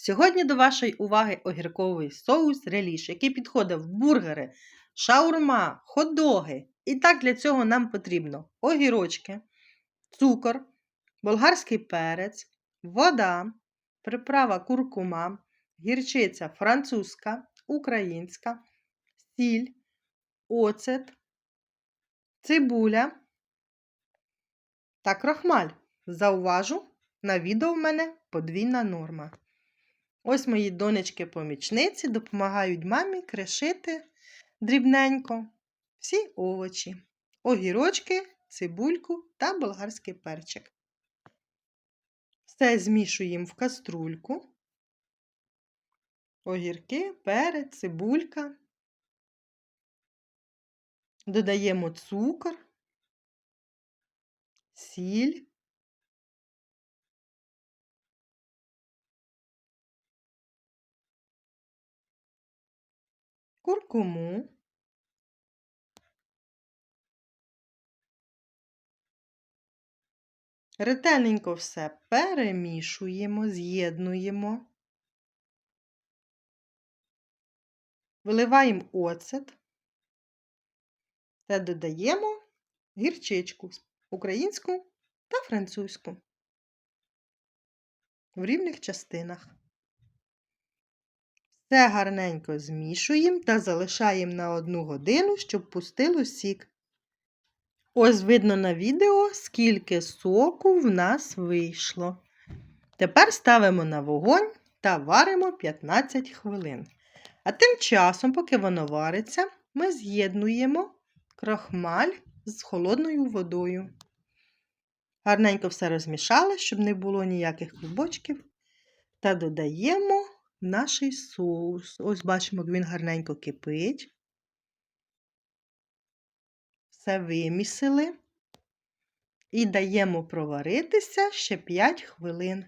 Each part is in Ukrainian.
Сьогодні до вашої уваги огірковий соус реліш, який підходить в бургери, шаурма, хот-доги. І так для цього нам потрібно огірочки, цукор, болгарський перець, вода, приправа куркума, гірчиця французька, українська, сіль, оцет, цибуля та крохмаль. Зауважу, на відео в мене подвійна норма. Ось мої донечки-помічниці допомагають мамі кришити дрібненько всі овочі, огірочки, цибульку та болгарський перчик. Все змішуємо в каструльку. Огірки, перець, цибулька. Додаємо цукор, сіль. Куркуму, ретельненько все перемішуємо, з'єднуємо, виливаємо оцет та додаємо гірчичку українську та французьку в рівних частинах. Все гарненько змішуємо та залишаємо на одну годину, щоб пустило сік. Ось видно на відео, скільки соку в нас вийшло. Тепер ставимо на вогонь та варимо 15 хвилин. А тим часом, поки воно вариться, ми з'єднуємо крохмаль з холодною водою. Гарненько все розмішали, щоб не було ніяких клубочків. Та додаємо наш соус. Ось бачимо, як він гарненько кипить. Все вимісили і даємо проваритися ще 5 хвилин.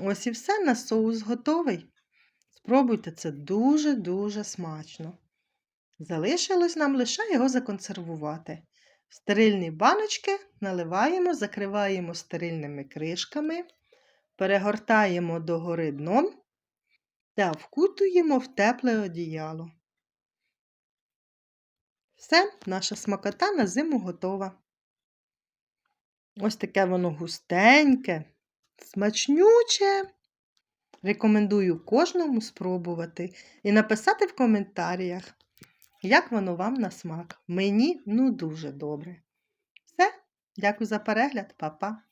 Ось і все, на соус готовий. Спробуйте це дуже-дуже смачно. Залишилось нам лише його законсервувати. В стерильні баночки наливаємо, закриваємо стерильними кришками перегортаємо догори дном та вкутуємо в тепле одіяло. Все, наша смакота на зиму готова. Ось таке воно густеньке, смачнюче. Рекомендую кожному спробувати і написати в коментарях, як воно вам на смак. Мені ну дуже добре. Все, дякую за перегляд, Па-па!